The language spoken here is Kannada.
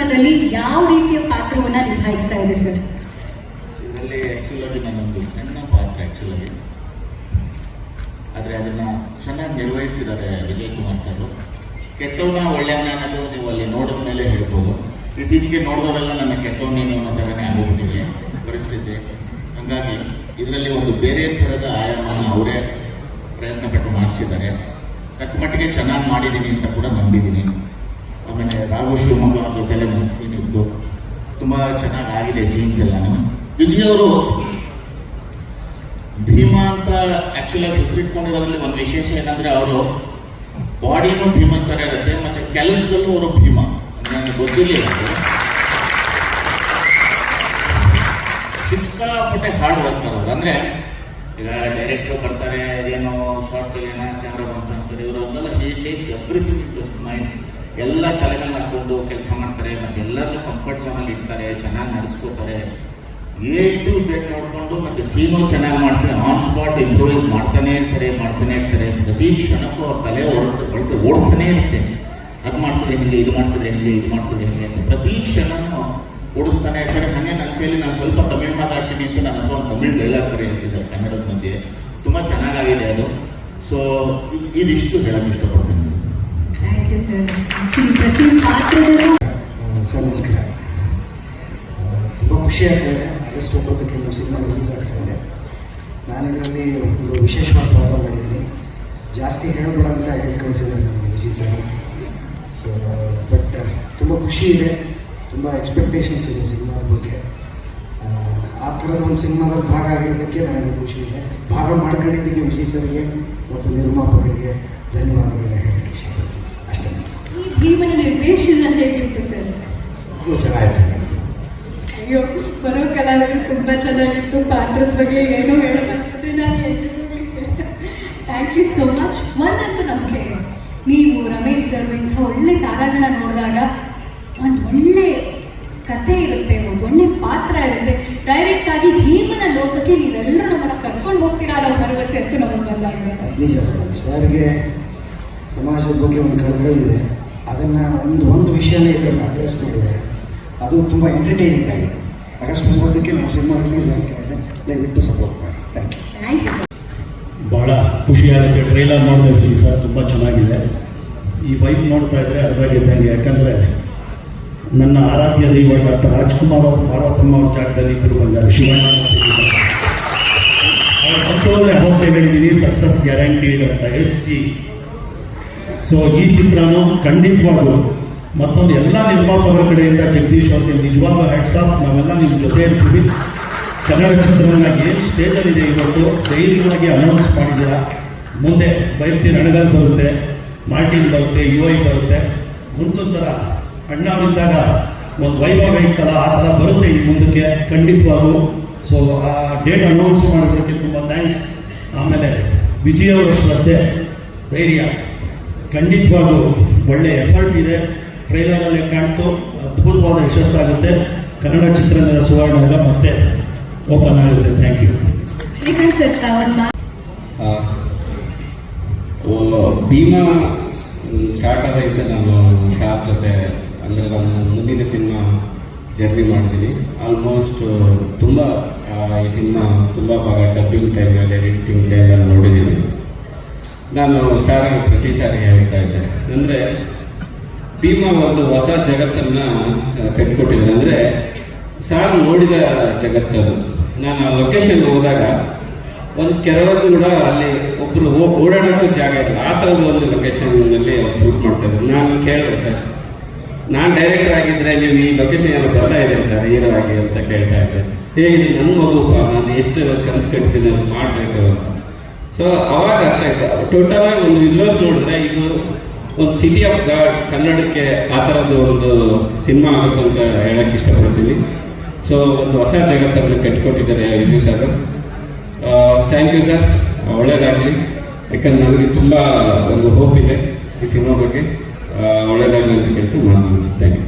ಸಿನಿಮಾದಲ್ಲಿ ಯಾವ ರೀತಿಯ ಪಾತ್ರವನ್ನ ನಿಭಾಯಿಸ್ತಾ ಇದೆ ಸರ್? ಇದರಲ್ಲಿ ಆ್ಯಕ್ಚುಲಾಗಿ ನನ್ನೊಂದು ಸಣ್ಣ ಪಾತ್ರ ಆ್ಯಕ್ಚುಲಾಗಿ ಆದರೆ ಅದನ್ನು ಚೆನ್ನಾಗಿ ನಿರ್ವಹಿಸಿದ್ದಾರೆ ವಿಜಯ್ ಕುಮಾರ್ ಸರ್. ಕೆಟ್ಟವನ ಒಳ್ಳೆಯವನ ಅನ್ನೋದು ನೀವು ಅಲ್ಲಿ ನೋಡಿದ ಮೇಲೆ ಹೇಳ್ಬೋದು. ಇತ್ತೀಚೆಗೆ ನೋಡಿದವರೆಲ್ಲ ನನ್ನ ಕೆಟ್ಟವನೇ ಅನ್ನೋ ಥರನೇ ಆಗೋಗ್ಬಿಟ್ಟಿದೆ ಪರಿಸ್ಥಿತಿ. ಹಾಗಾಗಿ ಇದರಲ್ಲಿ ಒಂದು ಬೇರೆ ಥರದ ಆಯಾಮವನ್ನು ಅವರೇ ಪ್ರಯತ್ನ ಪಟ್ಟು ಮಾಡಿಸಿದ್ದಾರೆ. ತಕ್ಕ ಮಟ್ಟಿಗೆ ಚೆನ್ನಾಗಿ ಮಾಡಿದ್ದೀನಿ ಅಂತ ಕೂಡ ನಂಬಿದ್ದೀನಿ ಆಮೇಲೆ ರಾಘು ಶಿವಮೊಗ್ಗ ಜೊತೆಲೆ ಒಂದು ಸೀನ್ ಇತ್ತು ತುಂಬ ಚೆನ್ನಾಗಿ ಆಗಿದೆ ಸೀನ್ಸ್ ಎಲ್ಲಾನು. ವಿಜಯವರು ಅವರು ಭೀಮಾ ಅಂತ ಆಕ್ಚುಲಿ ಆಗಿ ಹೆಸರಿಟ್ಕೊಂಡಿರೋದ್ರಲ್ಲಿ ಒಂದು ವಿಶೇಷ ಏನಂದ್ರೆ ಅವರು ಬಾಡಿನೂ ಭೀಮಾ ಥರ ಇರುತ್ತೆ, ಮತ್ತೆ ಕೆಲಸದಲ್ಲೂ ಅವರು ಭೀಮ. ನನಗೆ ಗೊತ್ತಿರಲಿಲ್ಲ ಸಿಕ್ಕಾಪಟ್ಟೆ ಹಾರ್ಡ್ ವರ್ಕ್ ಅವರು ಅಂದ್ರೆ ಈಗ ಡೈರೆಕ್ಟ್ರು ಬರ್ತಾರೆ ಏನೋ ಶಾರ್ಟ್ ಏನೋ ಕ್ಯಾಮ್ರಾ ಬಂತ ಅಂತಾರೆ ಇವರು ಒಂದಲ್ಲ he takes everything in mind ಎಲ್ಲ ತಲೆ ಹಾಕ್ಕೊಂಡು ಕೆಲಸ ಮಾಡ್ತಾರೆ, ಮತ್ತೆ ಎಲ್ಲರನ್ನೂ ಕಂಫರ್ಟ್ ಝೋನಲ್ಲಿ ಇಡ್ತಾರೆ, ಚೆನ್ನಾಗಿ ನಡೆಸ್ಕೋತಾರೆ. ಎ ಟು ಸೆಟ್ ನೋಡಿಕೊಂಡು ಮತ್ತೆ ಸೀನು ಚೆನ್ನಾಗಿ ಮಾಡಿಸಿ ಆನ್ ಸ್ಪಾಟ್ ಇಂಪ್ರೂವೈಸ್ ಮಾಡ್ತಾನೆ ಇರ್ತಾರೆ ಮಾಡ್ತಾನೆ ಇರ್ತಾರೆ. ಪ್ರತಿ ಕ್ಷಣಕ್ಕೂ ಅವ್ರ ತಲೆ ಓಡ್ತಾ ಓಡ್ತಾ ಓಡ್ತಾನೆ ಇರುತ್ತೆ. ಅದು ಮಾಡಿಸಿದ್ರೆ ಹಿಂಗೆ, ಇದು ಮಾಡಿಸಿದ್ರೆ ಹಿಂಗೆ, ಇದು ಮಾಡಿಸಿದ್ರೆ ಹಿಂಗೆ ಅಂತ ಪ್ರತಿ ಕ್ಷಣನೂ ಓಡಿಸ್ತಾನೆ ಇರ್ತಾರೆ. ಹಾಗೆ ನನ್ನ ಕೈಲಿ ನಾನು ಸ್ವಲ್ಪ ತಮಿಳು ಮಾತಾಡ್ತೀನಿ ಅಂತ ನನ್ನ ಹತ್ರ ಒಂದು ತಮಿಳ್ ಡೈಲಾಗ್ ಬರೆಯಿಸಿದ್ದಾರೆ ಕನ್ನಡದ ಮಧ್ಯೆ. ತುಂಬ ಚೆನ್ನಾಗಾಗಿದೆ ಅದು. ಸೊ ಇದಿಷ್ಟು ಹೇಳೋಕ್ಕೆ ಇಷ್ಟಪಡ್ತೀನಿ. ಥ್ಯಾಂಕ್ ಯು ಸರ್ ಪ್ರತಿ ನಮಸ್ಕಾರ ತುಂಬ ಖುಷಿ ಇದೆ ಆಗಸ್ಟ್ ಒಂಬತ್ತಕ್ಕೆ ನಮ್ಮ ಸಿನಿಮಾ ರಿಲೀಸ್ ಆಗ್ತಾ ಇದೆ ನಾನು ಇದರಲ್ಲಿ ಒಂದು ವಿಶೇಷವಾದ ಪಾತ್ರ ಮಾಡಿದ್ದೀನಿ ಜಾಸ್ತಿ ಹೇಳ್ಬೇಡ ಅಂತ ಹೇಳಿ ಕಳಿಸಿದ್ದಾರೆ ನನಗೆ ವಿಜಯ್ ಸರ್ ಬಟ್ ತುಂಬ ಖುಷಿ ಇದೆ ತುಂಬ ಎಕ್ಸ್ಪೆಕ್ಟೇಷನ್ಸ್ ಇದೆ ಸಿನಿಮಾದ ಬಗ್ಗೆ ಆ, ಥರದ ಒಂದು ಸಿನಿಮಾದಲ್ಲಿ ಭಾಗ ಆಗಿರೋದಕ್ಕೆ ನನಗೆ ಖುಷಿ ಇದೆ. ಭಾಗ ಮಾಡ್ಕೊಂಡಿದ್ದಕ್ಕೆ ವಿಜಯ್ ಸರ್ಗೆ ಮತ್ತು ನಿರ್ಮಾಪಕರಿಗೆ ಅಷ್ಟೇ ಭೀಮನ ನಿರ್ದೇಶನ ಹೇಗಿತ್ತು ಸರ್? ಚೆನ್ನಾಗಿತ್ತು. ಅಯ್ಯೋ ಬರೋ ಕಲಾವಿದರು ತುಂಬಾ ಚೆನ್ನಾಗಿತ್ತು. ಪಾತ್ರ ಬಗ್ಗೆ ಏನೋ ಹೇಳೋಕ್ಕಾಗ್ತದೆ ನಾನು ಥ್ಯಾಂಕ್ ಯು ಸೋ ಮಚ್ ಒಂದಂತೂ ನಮಗೆ ನೀವು ರಮೇಶ್ ಸರ್ ಇಂಥ ಒಳ್ಳೆ ತಾರಾಗಣ ನೋಡಿದಾಗ ಒಂದು ಒಳ್ಳೆ ಕತೆ ಇರುತ್ತೆ ಒಂದು ಒಳ್ಳೆ ಪಾತ್ರ ಇರುತ್ತೆ. ಡೈರೆಕ್ಟ್ ಆಗಿ ಭೀಮನ ಲೋಕಕ್ಕೆ ನೀವೆಲ್ಲರೂ ನಮ್ಮನ್ನು ಕರ್ಕೊಂಡು ಹೋಗ್ತೀರಾ ಅನ್ನೋ ಭರವಸೆ ಅಂತೂ ನಮಗೆ ಬಂದಾಗ ನಿಜ ಸರ್ಗೆ ಸಮಾಜದ ಬಗ್ಗೆ ಒಂದು ಕಳಕಳಿ ಇದೆ. ಅದನ್ನು ಒಂದು ಒಂದು ವಿಷಯನೇ ಇದರಲ್ಲಿ ಅಡ್ರೆಸ್ ಮಾಡಿದ್ದಾರೆ. ಅದು ತುಂಬ ಎಂಟರ್ಟೈನಿಂಗ್ ಆಗಿದೆ. ಆಗಸ್ಟ್ ಒಂಬತ್ತಕ್ಕೆ ನಾವು ಸಿನಿಮಾ ರಿಲೀಸ್ ಆಗ್ತಾ ಇದೆ. ದಯವಿಟ್ಟು ಸಪೋರ್ಟ್ ಮಾಡಿ. ಥ್ಯಾಂಕ್ ಯು ಥ್ಯಾಂಕ್ ಯು ಭಾಳ ಖುಷಿಯಾಗುತ್ತೆ ಟ್ರೈಲರ್ ನೋಡಿದೆ ವಿಜಯ್ ಸರ್ ತುಂಬ ಚೆನ್ನಾಗಿದೆ. ಈ ವೈಫ್ ನೋಡ್ತಾ ಇದ್ರೆ ಗೆದ್ದಂಗೆ ಯಾಕಂದರೆ ನನ್ನ ಆರಾಧ್ಯ ದೈವ ಡಾಕ್ಟರ್ ರಾಜ್ಕುಮಾರ್ ಅವರು ಪಾರ್ವತಮ್ಮ ಅವ್ರ ಜಾಗದಲ್ಲಿ ಇಬ್ಬರು ಬಂದಾರೆ. ಶಿವಣ್ಣ. ಅವ್ರು ಅಂದರೆ ಅವಾಗಲೇ ಹೇಳಿದ್ದೀನಿ ಸಕ್ಸಸ್ ಗ್ಯಾರಂಟಿ ಅಂತ. ಎಸ್ ಜಿ ಸೊ ಈ ಚಿತ್ರನೂ ಖಂಡಿತವಾಗೂ ಮತ್ತೊಂದು ಎಲ್ಲ ನಿರ್ಮಾಪಕರ ಕಡೆಯಿಂದ ಜಗದೀಶ್ ಅವ್ರಿಗೆ ನಿಜವಾಗ್ಲೂ ಹ್ಯಾಟ್ಸ್ ಆಫ್ ನಾವೆಲ್ಲ ನಿಮ್ಮ ಜೊತೆ ಇರ್ತೀವಿ. ಕನ್ನಡ ಚಿತ್ರರಂಗ ಏನು ಸ್ಟೇಜಲ್ಲಿದೆ ಇವತ್ತು? ಧೈರ್ಯವಾಗಿ ಅನೌನ್ಸ್ ಮಾಡಿದ್ದೀರಾ? ಮುಂದೆ ಬೈರ್ತಿ ರಣಗಲ್ ಬರುತ್ತೆ, ಮಾರ್ಟಿನ್ ಬರುತ್ತೆ ಯು ಐ ಬರುತ್ತೆ ಮುಂಚೊಂಥರ ಅಣ್ಣವರಿದ್ದಾಗ ಒಂದು ವೈಭವ ಇತ್ತಲ್ಲ, ಆ ಥರ ಬರುತ್ತೆ ಇನ್ನು ಮುಂದಕ್ಕೆ ಖಂಡಿತವಾಗೂ ಸೊ ಆ ಡೇಟ್ ಅನೌನ್ಸ್ ಮಾಡೋದಕ್ಕೆ ತುಂಬ ಥ್ಯಾಂಕ್ಸ್ ಆಮೇಲೆ ವಿಜಯ್ ಅವರ ಶ್ರದ್ಧೆ, ಧೈರ್ಯ. ಖಂಡಿತವಾಗೂ ಒಳ್ಳೆಯ ಎಫರ್ಟ್ ಇದೆ. ಟ್ರೈಲರಲ್ಲೇ ಕಾಣ್ತು. ಅದ್ಭುತವಾದ ಯಶಸ್ಸಾಗುತ್ತೆ. ಕನ್ನಡ ಚಿತ್ರರಂಗದ ಸುವರ್ಣ ಮತ್ತೆ ಓಪನ್ ಆಗುತ್ತೆ. ಥ್ಯಾಂಕ್ ಯು ಶ್ರೀಕಾಂತ್ ಸರ್ ತಾವೊಂದು ಆ, ಓ, ಭೀಮಾ ಸ್ಟಾರ್ಟ್ ಆದಂತೆ ನಾನು ಸಾರ್ ಜೊತೆ ಅಂದರೆ ನಾನು ಮುಂದಿನ ಸಿನಿಮಾ ಜರ್ನಿ ಮಾಡಿದ್ದೀನಿ ಆಲ್ಮೋಸ್ಟ್ ತುಂಬ ಈ ಸಿನಿಮಾ ತುಂಬ ಭಾಗ ಡಬ್ಬಿಂಗ್ ಟೈಮಲ್ಲಿ ಎಡಿಟಿಂಗ್ ಟೈಮಲ್ಲಿ ನೋಡಿದ್ದೀನಿ ನಾನು ಸಾರಿಗೆ ಪ್ರತಿ ಸಾರಿ ಹೇಳ್ತಾ ಇದ್ದೆ ಅಂದರೆ ಭೀಮಾ ಒಂದು ಹೊಸ ಜಗತ್ತನ್ನು ಕಟ್ಕೊಟ್ಟಿದ್ದಾರೆ ಅಂದರೆ ಸಾರ್ ನೋಡಿದ ಜಗತ್ತದು ನಾನು ಆ ಲೊಕೇಶನ್ ಹೋದಾಗ ಒಂದು ಕೆಲವೊಂದು ಕೂಡ ಅಲ್ಲಿ ಒಬ್ಬರು ಓಡಾಡೋಕ್ಕೂ ಜಾಗ ಇಲ್ಲ. ಆ ಥರದ ಒಂದು ಲೊಕೇಶನ್ನಲ್ಲಿ ಅವ್ರು ಶೂಟ್ ಮಾಡ್ತಾರೆ ನಾನು ಕೇಳಿದೆ, ಸರ್, ನಾನು ಡೈರೆಕ್ಟರ್ ಆಗಿದ್ದರೆ ನೀವು ಈ ಲೊಕೇಶನ್ ಎಲ್ಲ ಬರ್ತಾ ಇದೆ ಸರ್? ಹೀರೋ ಆಗಿ ಅಂತ ಕೇಳ್ತಾ ಇದ್ದೆ. ಹೇಗಿದೆ? ನನ್ನ ಮಗುಪ್ಪ ನಾನು ಎಷ್ಟು ಕನಸು ಕಟ್ತೀನಿ, ಅದು ಮಾಡಬೇಕು ಅಂತ. ಸೊ ಅವಾಗ ಅರ್ಥ ಆಯ್ತು. ಟೋಟಲ್ ಆಗಿ ಒಂದು ವಿಜುವಲ್ಸ್ ನೋಡಿದ್ರೆ ಇದು ಒಂದು ಸಿಟಿ ಆಫ್ ಗಾಡ್ ಕನ್ನಡಕ್ಕೆ ಆ ಥರದ್ದು ಒಂದು ಸಿನಿಮಾ ಆಗುತ್ತೆ ಅಂತ ಹೇಳಕ್ಕೆ ಇಷ್ಟಪಡ್ತೀನಿ. ಸೊ ಒಂದು ಹೊಸ ಜಗತ್ತನ್ನು ಕಟ್ಕೊಟ್ಟಿದ್ದಾರೆ Vijay sir thank you sir ಒಳ್ಳೇದಾಗಲಿ. ಯಾಕಂದ್ರೆ ನನಗೆ ತುಂಬ ಒಂದು ಹೋಪ್ ಇದೆ ಈ ಸಿನಿಮಾ ಬಗ್ಗೆ. ಒಳ್ಳೇದಾಗಲಿ ಅಂತ ಕೇಳ್ತೀನಿ ನಾನು ಥ್ಯಾಂಕ್ ಯು